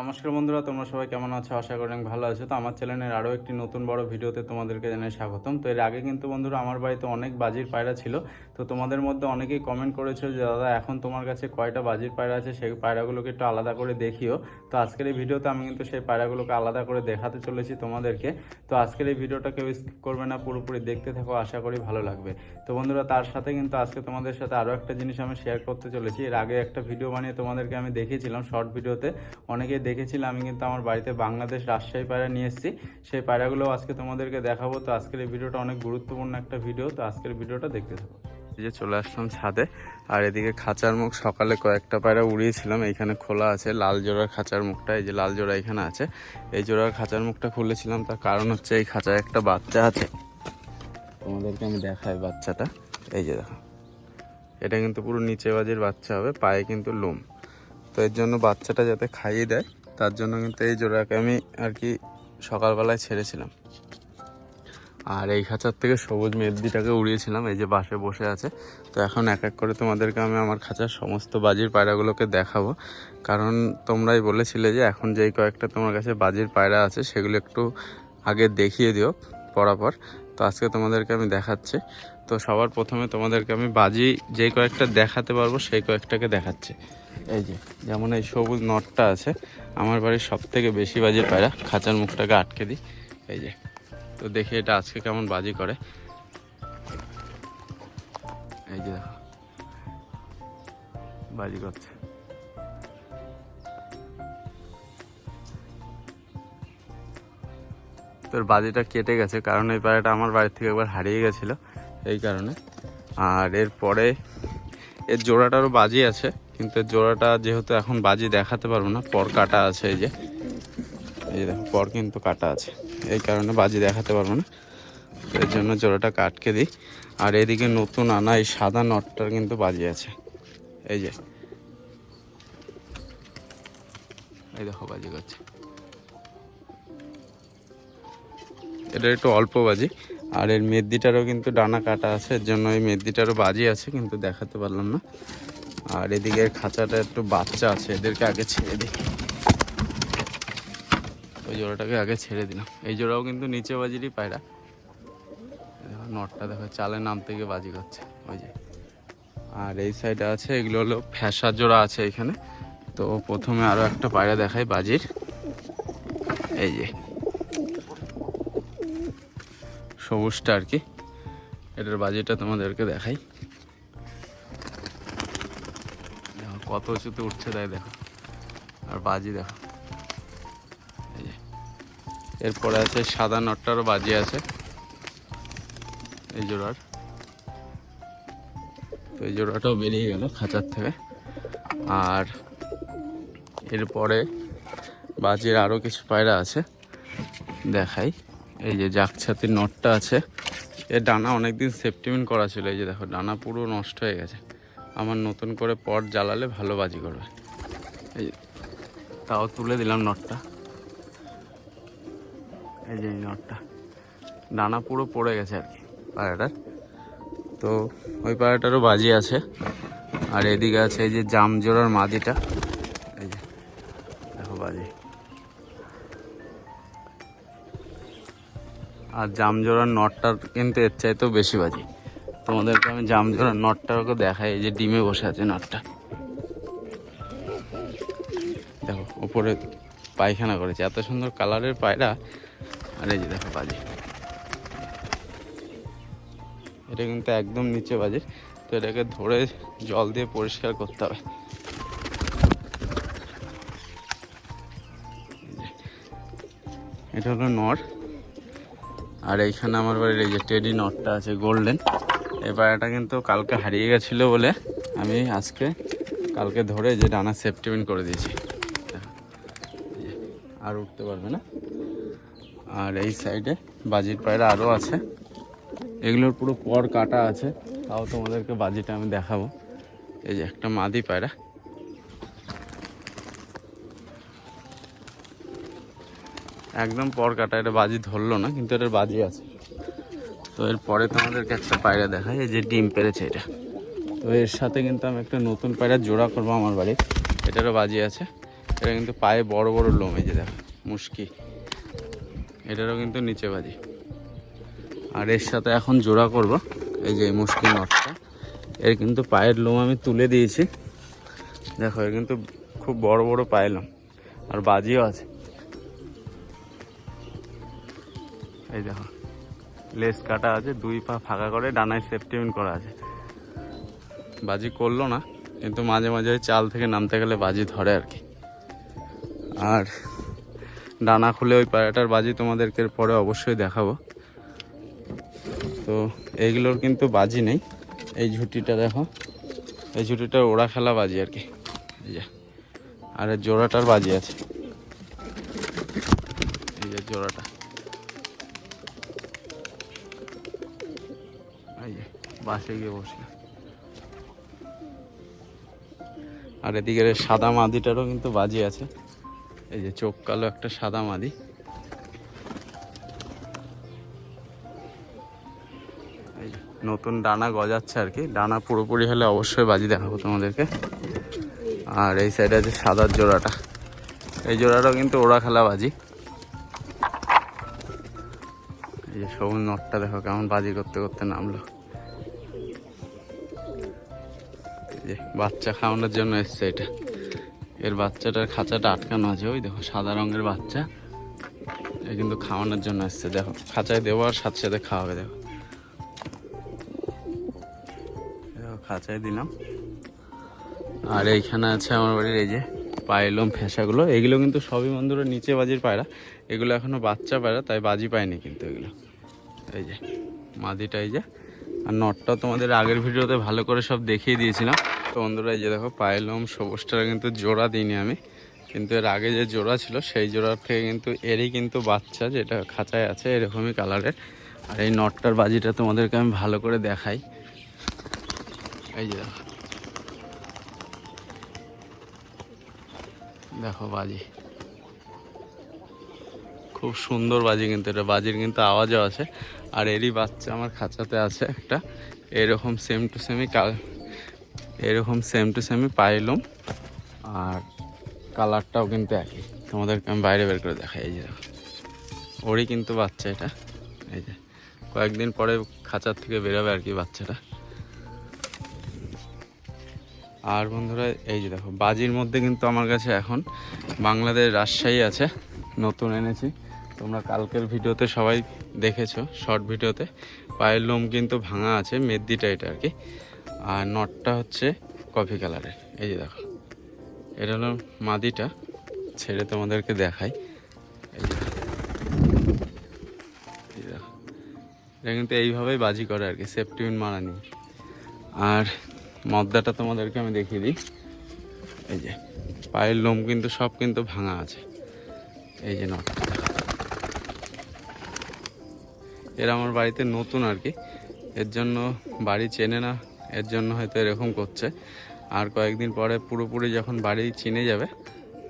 নমস্কার বন্ধুরা, তোমরা সবাই কেমন আছো? আশা করি অনেক ভালো আছো। তো আমার চ্যানেলের আরও একটি নতুন বড় ভিডিওতে তোমাদেরকে জানাই স্বাগতম। তো এর আগে কিন্তু বন্ধুরা, আমার বাড়িতে অনেক বাজির পায়রা ছিল। তো তোমাদের মধ্যে অনেকেই কমেন্ট করেছ যে, দাদা, এখন তোমার কাছে কয়টা বাজির পায়রা আছে? সেই পায়রাগুলোকে একটু আলাদা করে দেখিও। তো আজকের এই ভিডিওতে আমি কিন্তু সেই পায়রাগুলোকে আলাদা করে দেখাতে চলেছি তোমাদেরকে। তো আজকের এই ভিডিওটা কেউ স্কিপ করবে না, পুরোপুরি দেখতে থাকো, আশা করি ভালো লাগবে। তো বন্ধুরা, তার সাথে কিন্তু আজকে তোমাদের সাথে আরও একটা জিনিস আমি শেয়ার করতে চলেছি। এর আগে একটা ভিডিও বানিয়ে তোমাদেরকে আমি দেখিয়েছিলাম শর্ট ভিডিওতে। অনেকেই দেখেছিল আমি কিন্তু আমার বাড়িতে বাংলাদেশ রাজশাহী পায়রা নিয়ে এসেছি। সেই পায়রাগুলো আজকে তোমাদেরকে দেখাবো। তো আজকের এই ভিডিওটা অনেক গুরুত্বপূর্ণ একটা ভিডিও। তো আজকের ভিডিওটা দেখতে থাকো। যে চলে আসলাম ছাদে, আর এদিকে খাঁচার মুখ সকালে কয়েকটা পায়রা উড়িয়েছিলাম। এইখানে খোলা আছে লাল জোড়ার খাঁচার মুখটা, এই যে লাল জোড়া এখানে আছে। এই জোড়ার খাঁচার মুখটা খুলেছিলাম, তার কারণ হচ্ছে এই খাঁচায় একটা বাচ্চা আছে। তোমাদেরকে আমি দেখাই বাচ্চাটা। এই যে দেখো, এটা কিন্তু পুরো নিচে বাজির বাচ্চা হবে, পায়ে কিন্তু লোম। তো এর জন্য বাচ্চাটা যাতে খাইয়ে দেয় তার জন্য কিন্তু এই জোড়াকে আমি আর কি সকালবেলায় ছেড়েছিলাম। আর এই খাঁচার থেকে সবুজ মেদিটাকে উড়িয়েছিলাম, এই যে বাসে বসে আছে। তো এখন এক এক করে তোমাদেরকে আমি আমার খাঁচার সমস্ত বাজির পায়রাগুলোকে দেখাবো। কারণ তোমরাই বলেছিলে যে এখন যেই কয়েকটা তোমার কাছে বাজির পায়রা আছে, সেগুলো একটু আগে দেখিয়ে দিও পরাপর। তো আজকে তোমাদেরকে আমি দেখাচ্ছি। তো সবার প্রথমে তোমাদেরকে আমি বাজি যেই কয়েকটা দেখাতে পারব, সেই কয়েকটাকে দেখাচ্ছি। এই যে, যেমন এই সবুজ নটটা আছে, আমার বাড়ির সব থেকে বেশি বাজির পায়রা। খাঁচার মুখটাকে আটকে দিই। এই যে, তো দেখি এটা আজকে কেমন বাজি করে। এই যে বাজি করছে। তোর বাজিটা কেটে গেছে, কারণ এই পায়রাটা আমার বাড়ি থেকে একবার হারিয়ে গেছিল, এই কারণে। আর এরপরে এর জোড়াটারও বাজি আছে। কিন্তু জোড়াটা যেহেতু এখন বাজি দেখাতে পারব না, পর কাটা আছে এই যে। এই দেখো, পর কিন্তু কাটা আছে, এই কারণে বাজি দেখাতে পারব না। এর জন্য জোড়াটা কাটকে দিই। আর এদিকে নতুন আনা এই সাদা নটটার কিন্তু বাজি আছে। এই যে। এই দেখো, বাজি করছে। এটা একটু অল্প বাজি। আর এর মেদিটারও কিন্তু ডানা কাটা আছে, এর জন্য এই মেদিটারও বাজি আছে, কিন্তু দেখাতে পারলাম না। আর এদিকে খাঁচাটা একটু বাচ্চা আছে, এদেরকে আগে ছেড়ে দিই। ওই জোড়াটাকে আগে ছেড়ে দিলাম। এই জোড়াও কিন্তু নিচে বাজিরই পায়রা। দেখো, নটটা দেখো, চালে নাম থেকে বাজি করছে, ওই যে। আর এই সাইডে আছে, এগুলো হলো ফ্যাসা জোড়া আছে এখানে। তো প্রথমে আরও একটা পায়রা দেখাই বাজির। এই যে। সবুজটা আর কি। এটার বাজিটা তোমাদেরকে দেখাই। কত উঁচুতে উঠছে তাই দেখো। আর বাজি দেখো। এই এরপরে আছে সাদা নটটারও বাজি আছে। এই জোড়ার। তো এই জোড়াটাও বেরিয়ে গেল খাঁচার থেকে। আর এরপরে বাজির আরও কিছু পায়রা আছে। দেখাই। এই যে জাকছাতির নটটা আছে। এর ডানা অনেকদিন সেফটিমেন্ট করা ছিল। এই যে দেখো, ডানা পুরো নষ্ট হয়ে গেছে। আমার নতুন করে পট জ্বালালে ভালো বাজি করবে। এই তাও তুলে দিলাম নটটা। এই যে নটটা। ডানা পুরো পড়ে গেছে আর কি, পায়রাটার। তো ওই পায়রাটারও বাজি আছে। আর এদিকে আছে এই যে জাম জোড়ার মাদিটা। এই যে, দেখো বাজি। আর জামজোড়ার নটটার কিন্তু এর চাইতেও বেশি বাজি। তোমাদেরকে আমি জাম জামজোড়ার নটটাকে দেখাই, এই যে ডিমে বসে আছে নটটা। দেখো উপরে পায়খানা করেছে। এত সুন্দর কালারের পায়রা। আর এই যে দেখো বাজে। এটা কিন্তু একদম নিচে বাজে। তো এটাকে ধরে জল দিয়ে পরিষ্কার করতে হবে। এটা হলো নর। আর এইখানে আমার বাড়ির এই যে টেডি নটটা আছে, গোল্ডেন। এই পায়রাটা কিন্তু কালকে হারিয়ে গেছিল বলে আমি আজকে কালকে ধরে যে ডানা সেফটিমেন্ট করে দিয়েছি। আর উঠতে পারবে না। আর এই সাইডে বাজির পায়রা আরও আছে। এগুলোর পুরো পর কাটা আছে। তাও তোমাদেরকে বাজিটা আমি দেখাবো। এই যে একটা মাদি পায়রা। একদম পর কাটা, এটা বাজি ধরলো না, কিন্তু এটার বাজি আছে। তো এরপরে তোমাদেরকে একটা পায়রা দেখাই, এই যে ডিম পেরেছে এটা। তো এর সাথে কিন্তু আমি একটা নতুন পায়রা জোড়া করব আমার বাড়ির। এটারও বাজি আছে। এটা কিন্তু পায়ে বড় বড় লোম, এই যে দেখো, মুশকি। এটারও কিন্তু নিচে বাজি। আর এর সাথে এখন জোড়া করব, এই যে মুশকি নটটা। এর কিন্তু পায়ের লোম আমি তুলে দিয়েছি। দেখো, এর কিন্তু খুব বড় বড় পায়ের লোম, আর বাজিও আছে। এই দেখো। লেস কাটা আছে, দুই পা ফাঁকা করে, ডানায় সেফটিমেন্ট করা আছে। বাজি করল না, কিন্তু মাঝে মাঝে চাল থেকে নামতে গেলে বাজি ধরে আর কি। আর ডানা খুলে ওই পায়রাটার বাজি তোমাদেরকে পরে অবশ্যই দেখাবো। তো এইগুলোর কিন্তু বাজি নেই। এই ঝুটিটা দেখো, এই ঝুটিটা ওড়া খেলা বাজি আর কি। আর জোড়াটার বাজি আছে। বাসে গিয়ে বসল আর এদিকে এর সাদা মাদিটারও কিন্তু বাজি আছে। এই যে চোখ কালো একটা সাদা মাদি। নতুন ডানা গজাচ্ছে আর কি। ডানা পুরোপুরি হলে অবশ্যই বাজি দেখাবো তোমাদেরকে। আর এই সাইডে আছে সাদার জোড়াটা। এই জোড়াটাও কিন্তু ওরা খেলা বাজি। এই যে সবুজ নটটা দেখো কেমন বাজি করতে করতে নামলো। যে বাচ্চা খাওয়ানোর জন্য এসছে এটা। এর বাচ্চাটার খাঁচাটা আটকানো আছে, ওই দেখো, সাদা রঙের বাচ্চা। এ কিন্তু খাওয়ানোর জন্য এসছে, দেখো, খাঁচায় দেবো আর সাথে সাথে খাওয়াবে দেখো, খাঁচায় দিলাম। আর এইখানে আছে আমার বাড়ির, এই যে পাইলম ফেঁসাগুলো। এগুলো কিন্তু সবই বন্ধুরা নিচে বাজির পায়রা। এগুলো এখনও বাচ্চা পায়রা, তাই বাজি পায়নি কিন্তু এগুলো। এই যে, মাদিটা এই যে। আর নটটা তোমাদের আগের ভিডিওতে ভালো করে সব দেখিয়ে দিয়েছিলাম। তো বন্ধুরা, এই যে দেখো, পাইলম সবুজটা কিন্তু জোড়া দিইনি আমি। কিন্তু এর আগে যে জোড়া ছিল, সেই জোড়ার থেকে কিন্তু এরই কিন্তু বাচ্চা যেটা খাঁচায় আছে, এরকমই কালারের। আর এই নটটার বাজিটা তোমাদেরকে আমি ভালো করে দেখাই। এই যে দেখো। দেখো বাজি। খুব সুন্দর বাজি কিন্তু এটা। বাজির কিন্তু আওয়াজও আছে। আর এরই বাচ্চা আমার খাঁচাতে আছে একটা। এরকম সেম টু সেমই এরকম সেম টু সেমই পাইলুম। আর কালারটাও কিন্তু একই। তোমাদেরকে আমি বাইরে বের করে দেখাই, এই যে ওরই কিন্তু বাচ্চা এটা। এই যে, কয়েকদিন পরে খাঁচার থেকে বেরোবে আর কি বাচ্চাটা। আর বন্ধুরা, এই যে দেখো, বাজির মধ্যে কিন্তু আমার কাছে এখন বাংলাদেশ রাজশাহী আছে, নতুন এনেছি। তোমরা কালকের ভিডিওতে সবাই দেখেছ শর্ট ভিডিওতে। পায়ের লোম কিন্তু ভাঙা আছে, মেদ্দিটা এটা আর কি। আর নটটা হচ্ছে কফি কালারের। এই যে দেখো। এটা হলো মাদিটা। ছেড়ে তোমাদেরকে দেখাই। এই যে এটা কিন্তু এইভাবেই বাজি করে আর কি সেফটিউন মারা নিয়ে। আর মদ্দাটা তোমাদেরকে আমি দেখিয়ে দিই। এই যে, পায়ের লোম কিন্তু সব কিন্তু ভাঙা আছে। এই যে নটটা। এরা আমার বাড়িতে নতুন আর কি। এর জন্য বাড়ি চেনে না এর জন্য হয়তো এরকম করছে। আর কয়েকদিন পরে পুরোপুরি যখন বাড়ি চিনে যাবে,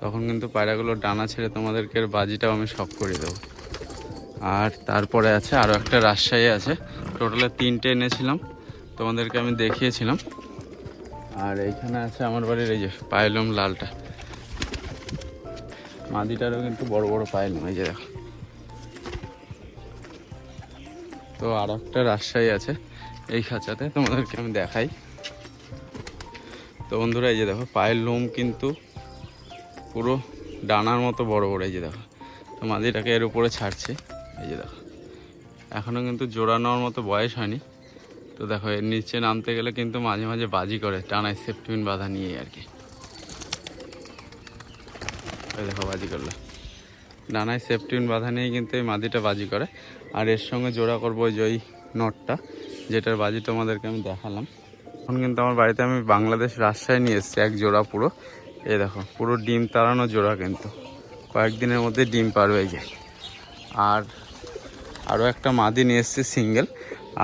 তখন কিন্তু পায়রাগুলো ডানা ছেড়ে তোমাদেরকে বাজিটাও আমি শখ করে দেবো। আর তারপরে আছে আরও একটা রাজশাহী আছে। টোটালে তিনটে এনেছিলাম, তোমাদেরকে আমি দেখিয়েছিলাম। আর এইখানে আছে আমার বাড়ির এই যে পায়েলম লালটা। মাদিটারও কিন্তু বড় বড় পায়েলম এই যে দেখো। তো আর একটা রাজশাহী আছে। এই খাঁচাতে তোমাদেরকে আমি দেখাই। তো বন্ধুরা, এই যে দেখো, পায়ের লোম কিন্তু পুরো ডানার মতো বড় বড়, এই যে দেখো। তো মাদিটাকে এর উপরে ছাড়ছে, এই যে দেখো। এখনও কিন্তু জোড়ানোর মতো বয়স হয়নি। তো দেখো, এর নিচে নামতে গেলে কিন্তু মাঝে মাঝে বাজি করে, টানায় সেফটিন বাধা নিয়ে আর কি। দেখো, বাজি করল। ডানায় সেফটিন বাধা নিয়ে কিন্তু এই মাদিটা বাজি করে। আর এর সঙ্গে জোড়া করব যে ওই নটটা। যেটার বাজি তোমাদেরকে আমি দেখালাম। এখন কিন্তু আমার বাড়িতে আমি বাংলাদেশ রাজশাহী নিয়ে এসেছি, এক জোড়া পুরো। এই দেখো, পুরো ডিম তাড়ানো জোড়া কিন্তু। কয়েকদিনের মধ্যে ডিম পারবে এই যে আর আরও একটা মাদি নিয়ে এসেছি, সিঙ্গেল।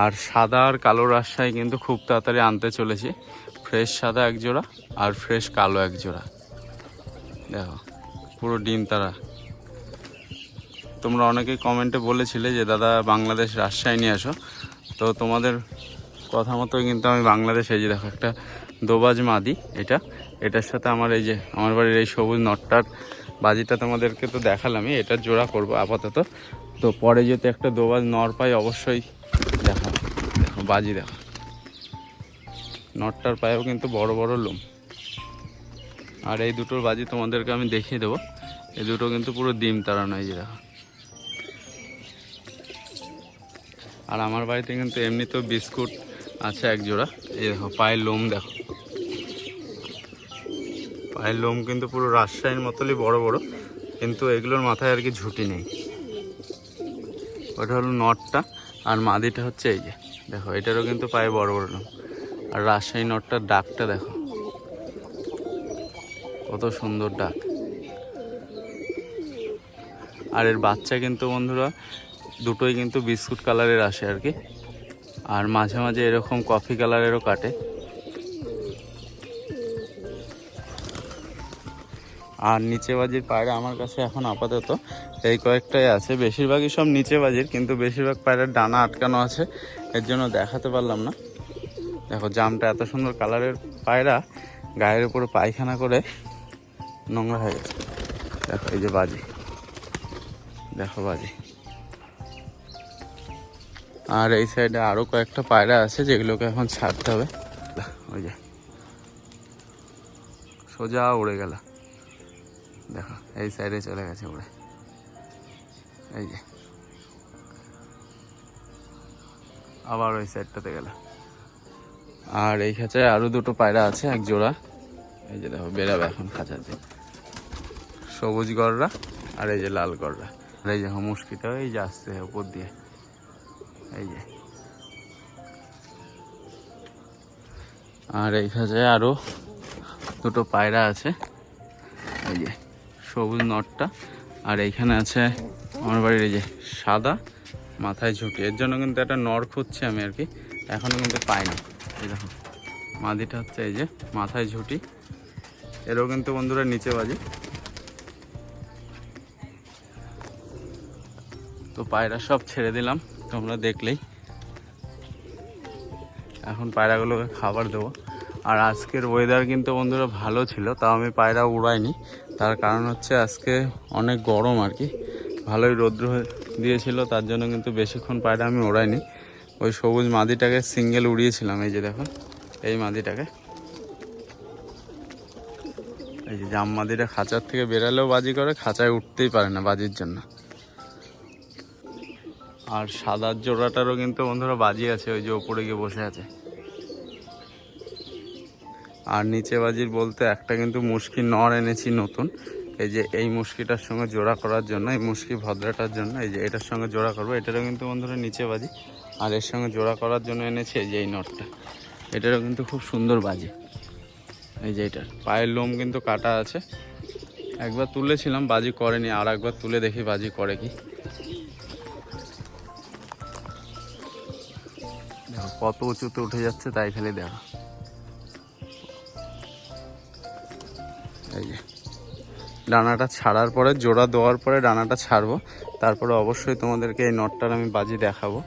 আর সাদা আর কালো রাজশাহী কিন্তু খুব তাড়াতাড়ি আনতে চলেছি। ফ্রেশ সাদা এক জোড়া আর ফ্রেশ কালো এক জোড়া। দেখো, পুরো ডিম তারা তোমরা অনেকেই কমেন্টে বলেছিলে যে, দাদা, বাংলাদেশ রাজশাহী নিয়ে আসো তো তোমাদের কথা মতোই কিন্তু আমি বাংলাদেশে যে দেখো একটা দোবাজ মাদি, এটা। এটার সাথে আমার এই যে, আমার বাড়ির এই সবুজ নটটার বাজিটা তোমাদেরকে তো দেখালামই, এটা জোড়া করব আপাতত। তো পরে যদি একটা দোবাজ নর পাই, অবশ্যই দেখাবো দেখো, বাজি দেখো। নটটার পায়েও কিন্তু বড় বড় লোম। আর এই দুটোর বাজি তোমাদেরকে আমি দেখিয়ে দেবো। এই দুটো কিন্তু পুরো ডিম তাড়ানো, এই যে দেখো। আর আমার বাড়িতে কিন্তু এমনিতেও বিস্কুট আছে এক জোড়া। এই দেখো পায়ের লোম দেখো। পায়ের লোম কিন্তু পুরো রাজশাহীর মতোই বড় বড়, কিন্তু এগুলোর মাথায় আর কি ঝুঁটি নেই। ওটা হলো নটটা, আর মাদিটা হচ্ছে এই যে। দেখো, এটারও কিন্তু পায়ে বড় বড় লোম। আর রাজশাহী নটটার ডাকটা দেখো। কত সুন্দর ডাক আর এর বাচ্চা কিন্তু বন্ধুরা দুটোই কিন্তু বিস্কুট কালারের আসে আর কি। আর মাঝে মাঝে এরকম কফি কালারেরও কাটে। আর নিচে বাজির পায়রা আমার কাছে এখন আপাতত এই কয়েকটাই আছে। বেশিরভাগই সব নিচে বাজির কিন্তু বেশিরভাগ পায়রার ডানা আটকানো আছে। এর জন্য দেখাতে পারলাম না। দেখো, জামটা এত সুন্দর কালারের পায়রা, গায়ের উপরে পায়খানা করে নোংরা হয়ে গেছে। দেখো, এই যে বাজি। দেখো, বাজি। আর এই সাইডে আরও কয়েকটা পায়রা আছে যেগুলোকে এখন ছাড়তে হবে। ওই যে। সোজা উড়ে গেল। দেখো, এই সাইডে চলে গেছে উড়ে। এই যে। আবার ওই সাইডটাতে গেল। আর এই খাঁচায় আরও দুটো পায়রা আছে, এক জোড়া। এই যে দেখো, বেরাবে এখন খাঁচাতে সবুজ গররা আর এই যে লাল গররা। আর এই দেখো মুশকিটা এই যে আসছে উপর দিয়ে। এই যে। আর এইখানে খাঁচায় আরও দুটো পায়রা আছে। এই যে, সবুজ নটটা। আর এইখানে আছে আমার বাড়ির এই যে সাদা মাথায় ঝুঁকি। এর জন্য কিন্তু একটা নর খুঁজছি আমি আর কি। এখনও কিন্তু পাইনি এই দেখো, মাদিটা হচ্ছে এই যে মাথায় ঝুঁটি এরও কিন্তু বন্ধুরা নিচে বাজে। তো পায়রা সব ছেড়ে দিলাম। তোমরা দেখলেই। এখন পায়রাগুলোকে খাবার দেবো। আর আজকের ওয়েদার কিন্তু বন্ধুরা ভালো ছিল, তাও আমি পায়রা উড়াইনি। তার কারণ হচ্ছে আজকে অনেক গরম আর কি। ভালোই রৌদ্র দিয়েছিল, তার জন্য কিন্তু বেশিক্ষণ পায়রা আমি ওড়াইনি ওই সবুজ মাদিটাকে সিঙ্গেল উড়িয়েছিলাম, এই যে দেখো, এই মাদিটাকে। এই যে জাম মাদিটা খাঁচার থেকে বেরালেও বাজি করে, খাঁচায় উঠতেই পারে না বাজির জন্য। আর সাদার জোড়াটারও কিন্তু বন্ধুরা বাজি আছে, ওই যে ওপরে গিয়ে বসে আছে। আর নিচে বাজির বলতে একটা কিন্তু মুশকি নর এনেছি নতুন। এই যে এই মুশকিটার সঙ্গে জোড়া করার জন্য, এই মুশকি ভদ্রাটার জন্য, এই যে এটার সঙ্গে জোড়া করব, এটারও কিন্তু বন্ধুরা নিচে বাজি। আর এর সঙ্গে জোড়া করার জন্য এনেছি এই যে এই নটটা এটারও কিন্তু খুব সুন্দর বাজি। এই যে এটার। পায়ের লোম কিন্তু কাটা আছে। একবার তুলেছিলাম, বাজি করেনি আর একবার তুলে দেখি বাজি করে কি। দেখো, কত উঁচুতে উঠে যাচ্ছে, তাই খালি দেখো এই যে, ডানাটা ছাড়ার পরে, জোড়া দেওয়ার পরে ডানাটা ছাড়বো। তারপরে অবশ্যই তোমাদেরকে এই নটটার আমি বাজি দেখাবো।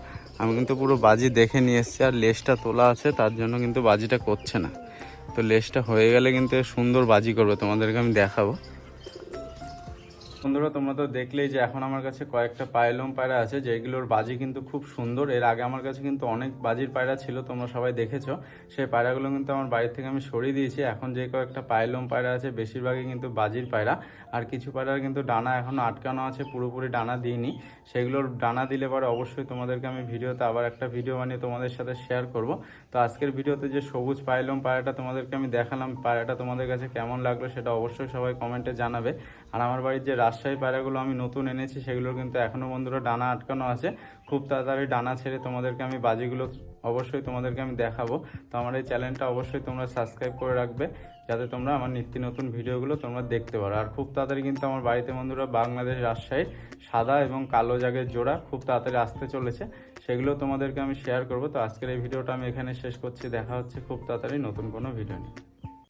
আমি কিন্তু পুরো বাজি দেখে নিয়ে এসেছি, আর লেজটা তোলা আছে, তার জন্য কিন্তু বাজিটা করছে না। তো লেজটা হয়ে গেলে কিন্তু সুন্দর বাজি করবে, তোমাদেরকে আমি দেখাবো। বন্ধুরা তোমরা তো দেখলেই যে এখন আমার কাছে কয়েকটা পায়লম পায়রা আছে, যেগুলোর বাজি কিন্তু খুব সুন্দর। এর আগে আমার কাছে কিন্তু অনেক বাজির পায়রা ছিল, তোমরা সবাই দেখেছ। সেই পায়রাগুলো কিন্তু আমার বাড়ির থেকে আমি সরিয়ে দিয়েছি। এখন যে কয়েকটা পায়লম পায়রা আছে, বেশিরভাগই কিন্তু বাজির পায়রা। আর কিছু পায়রার কিন্তু ডানা এখনও আটকানো আছে, পুরোপুরি ডানা দিইনি। সেগুলোর ডানা দিলে পরে অবশ্যই তোমাদেরকে আমি ভিডিওতে আবার একটা ভিডিও বানিয়ে তোমাদের সাথে শেয়ার করব। তো আজকের ভিডিওতে যে সবুজ পায়লম পায়রাটা তোমাদেরকে আমি দেখালাম, পায়রাটা তোমাদের কাছে কেমন লাগল সেটা অবশ্যই সবাই কমেন্টে জানাবে। আর আমার বাড়ির যে রাজশাহী পায়রাগুলো আমি নতুন এনেছি সেগুলোর কিন্তু এখনও বন্ধুরা ডানা আটকানো আছে। খুব তাড়াতাড়ি ডানা ছেড়ে তোমাদেরকে আমি বাজিগুলো অবশ্যই তোমাদেরকে আমি দেখাবো। তো আমার এই চ্যানেলটা অবশ্যই তোমরা সাবস্ক্রাইব করে রাখবে, যাতে তোমরা আমার নিত্য নতুন ভিডিওগুলো তোমরা দেখতে পারো। আর খুব তাড়াতাড়ি কিন্তু আমার বাড়িতে বন্ধুরা বাংলাদেশ রাজশাহীর সাদা এবং কালো জাগের জোড়া খুব তাড়াতাড়ি আসতে চলেছে, সেগুলো তোমাদেরকে আমি শেয়ার করব। তো আজকের এই ভিডিওটা আমি এখানে শেষ করছি, দেখা হচ্ছে খুব তাড়াতাড়ি নতুন কোনো ভিডিও নিয়ে।